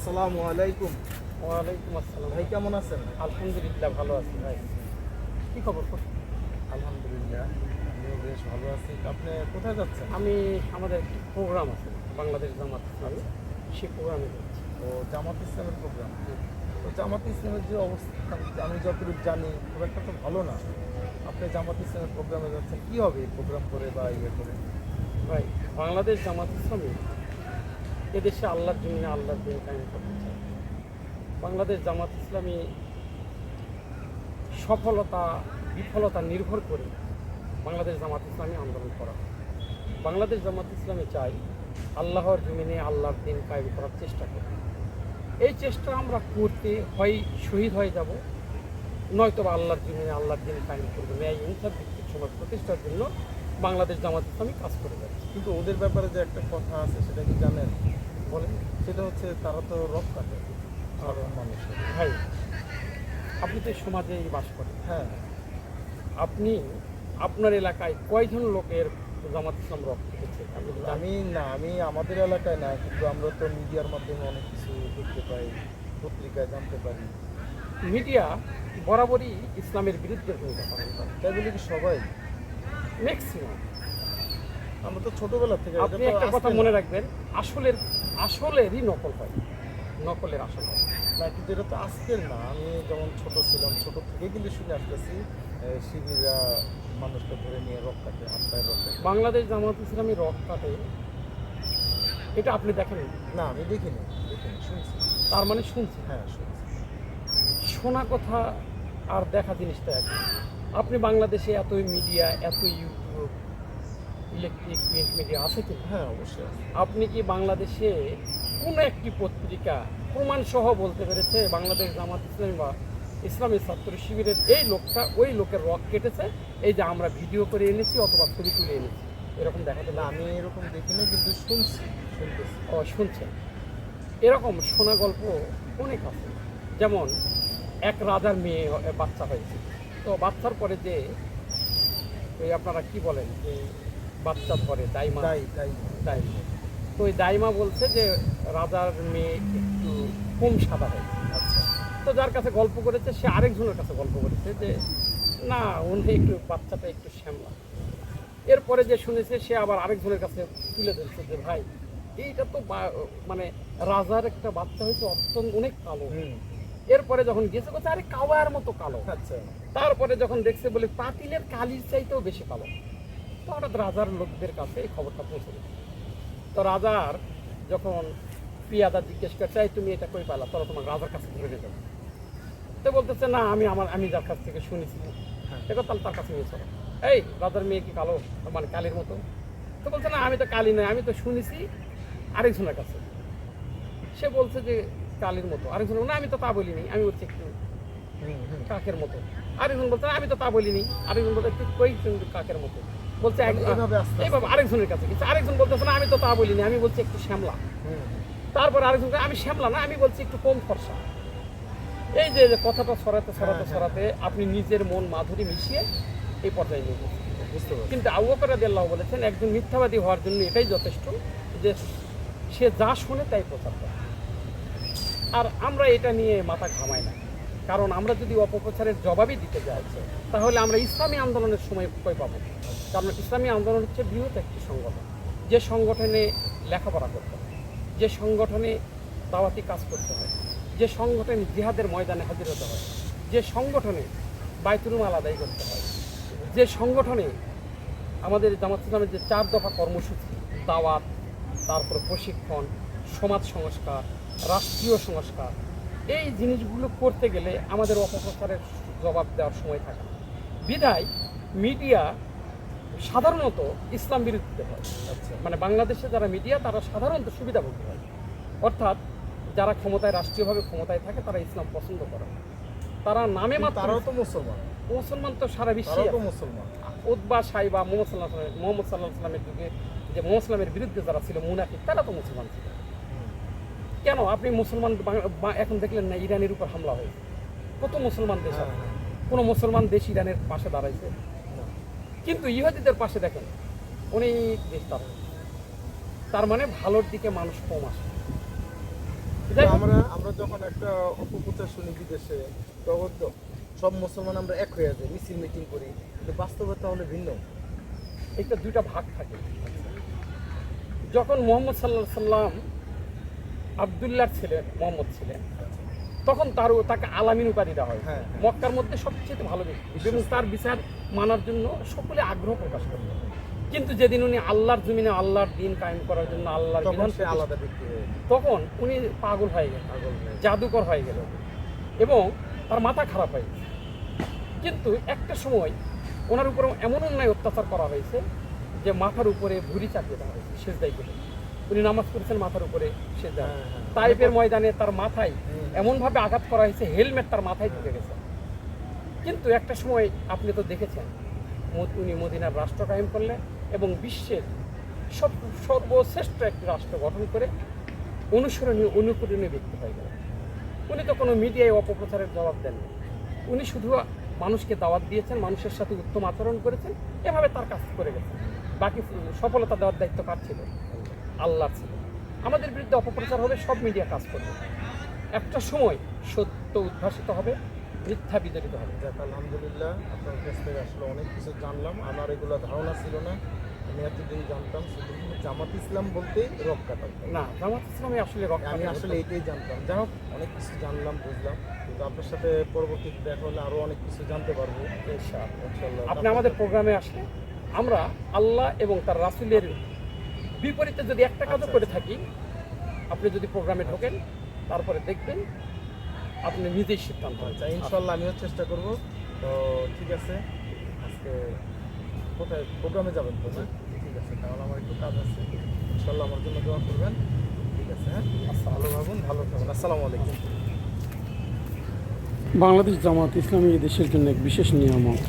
আসসালামু আলাইকুম। ওয়ালাইকুম আসসালাম। ভাই কেমন আছেন? আলহামদুলিল্লাহ ভালো আছি ভাই। কি খবর? আলহামদুলিল্লাহ আমিও বেশ ভালো আছি। আপনি কোথায় যাচ্ছেন? আমি আমাদের একটি প্রোগ্রাম আছে বাংলাদেশ জামাত ইসলামী। সেই প্রোগ্রামে যাচ্ছি। ও জামাত ইসলামের প্রোগ্রাম? তো জামাত ইসলামের যে অবস্থা আমি যতটুকু জানি খুব একটা তো ভালো না। আপনি জামাত ইসলামের প্রোগ্রামে যাচ্ছেন কী হবে প্রোগ্রাম করে বা ইয়ে করে? ভাই বাংলাদেশ জামাত ইসলামী এদেশে আল্লাহর জন্য আল্লাহর দিন কায়েম করতে চায়। বাংলাদেশ জামাত ইসলামী সফলতা, বিফলতা নির্ভর করে বাংলাদেশ জামাত ইসলামী আন্দোলন করা। বাংলাদেশ জামাত ইসলামী চাই আল্লাহর জমিনে আল্লাহর দিন কায়েম করার চেষ্টা করি। এই চেষ্টা আমরা করতে হয়, শহীদ হয়ে যাব। নয়তো বা আল্লাহর জমিনে আল্লাহর দিন কায়েম করব। ন্যায় ইনসাফ, ভিত্তিক সমাজ প্রতিষ্ঠার জন্য বাংলাদেশ জামাত ইসলামী কাজ করে যাচ্ছে। কিন্তু ওদের ব্যাপারে যে একটা কথা আছে সেটা কি জানেন? বলেন। সেটা হচ্ছে তারা তো রক কাটে সাধারণ মানুষের ভাই আপনি তো এই সমাজেই বাস করেন। হ্যাঁ। আপনি আপনার এলাকায় কয়জন লোকের জামাত ইসলাম রক্ত আপনি আমি না আমি আমাদের এলাকায় না কিন্তু আমরা তো মিডিয়ার মাধ্যমে অনেক কিছু দেখতে পাই পত্রিকায় জানতে পারি। মিডিয়া বরাবরই ইসলামের বিরুদ্ধে ভূমিকা পালন করে। তাই বলে কি সবাই? ম্যাক্সিমাম আমরা তো ছোটবেলা থেকে আপনি একটা কথা মনে রাখবেন আসলের আসলেরই নকল হয়। নকলের আসল হয়। না কিন্তু এটা তো আজকের না। আমি যখন ছোট ছিলাম ছোট থেকে কিন্তু শুনে আসতেছি শিবিরা মানুষকে ধরে নিয়ে রক্ষাতে হাত পায়ে রক্ষাতে বাংলাদেশ জামাত ইসলামী রক কাটে। এটা আপনি দেখেন না আমি দেখিনি দেখিনি শুনছি। তার মানে শুনছি। হ্যাঁ শুনছি। শোনা কথা আর দেখা জিনিসটা এক আপনি বাংলাদেশে এত মিডিয়া এত ইউটিউব ইলেকট্রিক প্রিন্ট মিডিয়া আছে কি? হ্যাঁ অবশ্যই আছে। আপনি কি বাংলাদেশে কোনো একটি পত্রিকা প্রমাণ সহ বলতে পেরেছে বাংলাদেশ জামাত ইসলামী বা ইসলামী ছাত্র শিবিরের এই লোকটা ওই লোকের রক কেটেছে এই যে আমরা ভিডিও করে এনেছি অথবা ছবি তুলে এনেছি? এরকম দেখাতে না না আমি এরকম দেখিনি কিন্তু শুনছি শুনতেছি। ও শুনছেন। এরকম শোনা গল্প অনেক আছে। যেমন এক রাজার মেয়ে বাচ্চা হয়েছে। তো বাচ্চার পরে যে ওই আপনারা কি বলেন যে বাচ্চা পরে দাইমা? দাইমা। তো ওই দাইমা বলছে যে রাজার মেয়ে একটু কম সাদা হয়। আচ্ছা। তো যার কাছে গল্প করেছে সে আরেকজনের কাছে গল্প করেছে যে না উনি একটু বাচ্চাটা একটু শ্যামলা। এরপরে যে শুনেছে সে আবার আরেকজনের কাছে তুলে ধরছে যে ভাই এইটা তো বা- মানে রাজার একটা বাচ্চা হয়েছে অত্যন্ত অনেক কালো। এরপরে যখন গেছে বলছে আরে কাওয়ার মতো কালো। আচ্ছা। তারপরে যখন দেখছে বলে পাতিলের কালির চাইতেও বেশি কালো। তো হঠাৎ রাজার লোকদের কাছে এই খবরটা পৌঁছে তো রাজার যখন পিয়াদা জিজ্ঞেস করছে "এই তুমি এটা কই পালা? তোরা তোমার রাজার কাছে ধরে নিয়ে যাবে তো বলতেছে না আমি আমার আমি যার কাছ থেকে শুনেছি। হ্যাঁ। দেখো তাহলে তার কাছে নিয়ে চলো। এই রাজার মেয়ে কি কালো? মানে কালির মতো? তো বলছে না আমি তো কালি নয় আমি তো শুনেছি আরেকজনের কাছে। সে বলছে যে কালির মতো। আরেকজন না আমি তো তা বলিনি আমি বলছি একটু কাকের মতো। আরেকজন বলছে আমি তো তা বলিনি। আরেকজন বলতে একটু কই কাকের মতো। বলছে এইভাবে। এইভাবে আরেকজনের কাছে গেছে। আরেকজন বলতেছে না আমি তো তা বলিনি আমি বলছি একটু শ্যামলা। তারপর আরেকজন আমি শ্যামলা না আমি বলছি একটু কম ফর্সা। এই যে কথাটা সরাতে সরাতে হ্যাঁ, হ্যাঁ। আপনি নিজের মন মাধুরী মিশিয়ে এই পর্যায়ে নিয়ে বুঝতে কিন্তু আবু বকর বলেছেন একজন মিথ্যাবাদী হওয়ার জন্য এটাই যথেষ্ট যে সে যা শোনে তাই প্রচার করে। আর আমরা এটা নিয়ে মাথা ঘামাই না। কারণ আমরা যদি অপপ্রচারের জবাবই দিতে যাই, তাহলে আমরা ইসলামী আন্দোলনের সময় কই পাবো। কারণ ইসলামী আন্দোলন হচ্ছে বৃহৎ একটি সংগঠন। যে সংগঠনে লেখাপড়া করতে হয়, যে সংগঠনে দাওয়াতি কাজ করতে হয়, যে সংগঠনে জিহাদের ময়দানে হাজির হতে হয়, যে সংগঠনে বাইতুল মাল আদায় করতে হয়, যে সংগঠনে আমাদের জামাত ইসলামের যে চার দফা কর্মসূচি, দাওয়াত, তারপর প্রশিক্ষণ, সমাজ সংস্কার রাষ্ট্রীয় সংস্কার। এই জিনিসগুলো করতে গেলে আমাদের অপপ্রচারের জবাব দেওয়ার সময় থাকে। না বিধায় মিডিয়া সাধারণত ইসলাম বিরোধীতে হয়। আচ্ছা। মানে বাংলাদেশে যারা মিডিয়া তারা সাধারণত সুবিধাভোগী হয়। অর্থাৎ যারা ক্ষমতায় রাষ্ট্রীয়ভাবে ক্ষমতায় থাকে তারা ইসলাম পছন্দ করে না। তারা নামে তারাও তো মুসলমান। মুসলমান তো সারা বিশ্বে মুসলমান। উদ্বা সাইবা মোহাম্মদ সাল্লাহ মোহাম্মদ সাল্লাহ সাল্লামের যুগে যে মোহাম্মদ বিরুদ্ধে যারা ছিল মুনাফিক তারা তো মুসলমান ছিল। কেন? আপনি মুসলমান এখন দেখলেন না ইরানের উপর হামলা হয়েছে। কত মুসলমান দেশ হ্যাঁ, আছে? হ্যাঁ। কোনো মুসলমান দেশ ইরানের পাশে দাঁড়াইছে? না। কিন্তু ইহুদিদের পাশে দেখেন অনেক দেশ তার তার মানে ভালোর দিকে মানুষ কম আসে। আমরা আমরা যখন একটা অপপ্রচার শুনি বিদেশে তখন তো সব মুসলমান আমরা এক হয়ে যাই মিছিল মিটিং করি। কিন্তু বাস্তবতা হলে ভিন্ন। এটা দুইটা ভাগ থাকে। যখন মোহাম্মদ সাল্লাহ সাল্লাম আবদুল্লাহর ছিলেন মোহাম্মদ ছিলেন তখন তারও তাকে আলামিন উপাধি দেওয়া হয়। হ্যাঁ, হ্যাঁ। মক্কার মধ্যে সবচেয়ে ভালো ব্যক্তি। এবং তার বিচার মানার জন্য সকলে আগ্রহ প্রকাশ করত কিন্তু যেদিন উনি আল্লাহর জমিনে আল্লাহর দিন কায়েম করার জন্য আল্লাহর বিধান আলাদা ব্যক্তি তখন উনি পাগল হয়ে পাগল জাদুকর হয়ে গেল এবং তার মাথা খারাপ হয়ে গেছে। কিন্তু একটা সময় ওনার উপরে এমন অন্যায় অত্যাচার করা হয়েছে যে মাথার উপরে ভুড়ি চাপিয়ে দেওয়া হয়েছে সেজদাই করে। উনি নামাজ করেছেন মাথার উপরে সেজদা। হ্যাঁ, হ্যাঁ। তাইপের ময়দানে তার মাথায়। এমনভাবে আঘাত করা হয়েছে হেলমেট তার মাথায় ঢুকে গেছে। কিন্তু একটা সময় আপনি তো দেখেছেন উনি মদিনার রাষ্ট্র কায়েম করলেন এবং বিশ্বের সব সর্বশ্রেষ্ঠ একটি রাষ্ট্র গঠন করে অনুসরণীয় অনুকরণীয় ব্যক্তি হয়ে গেলেন। উনি তো কোনো মিডিয়ায় অপপ্রচারের জবাব দেননি উনি শুধু মানুষকে দাওয়াত দিয়েছেন মানুষের সাথে উত্তম আচরণ করেছেন এভাবে তার কাজ করে গেছেন। বাকি সফলতা দেওয়ার দায়িত্ব কার ছিল? আল্লাহ ছিল। আমাদের বিরুদ্ধে অপপ্রচার হবে সব মিডিয়া কাজ করবে। একটা সময় সত্য উদ্ভাসিত হবে মিথ্যা বিতাড়িত হবে। যাক আলহামদুলিল্লাহ আপনার কাছ থেকে আসলে অনেক কিছু জানলাম। আমার এগুলো ধারণা ছিল না। আমি এতদিন জানতাম শুধু জামাত ইসলাম বলতেই রক কাটাল না জামাত ইসলামে আসলে রক আমি আসলে এটাই জানতাম। যাই হোক অনেক কিছু জানলাম বুঝলাম। কিন্তু আপনার সাথে পরবর্তীতে দেখা হলে আরও অনেক কিছু জানতে পারব। ইনশাআল্লাহ। আপনি আমাদের প্রোগ্রামে আসলে আমরা আল্লাহ এবং তার রাসুলের বিপরীতে যদি একটা কাজও আচ্ছা, করে থাকি আপনি যদি প্রোগ্রামে ঢোকেন তারপরে দেখবেন আপনি নিজেই সিদ্ধান্ত। আচ্ছা ইনশাল্লাহ আমিও চেষ্টা করব। তো ঠিক আছে আজকে কোথায় প্রোগ্রামে যাবেন তো ঠিক আছে তাহলে আমার একটু কাজ আছে। ইনশাল্লাহ আমার জন্য দোয়া করবেন। ঠিক আছে হ্যাঁ? ভালো ভাবুন ভালো থাকুন। আসসালামু আলাইকুম। বাংলাদেশ জামাত ইসলামী দেশের জন্য এক বিশেষ নিয়ামক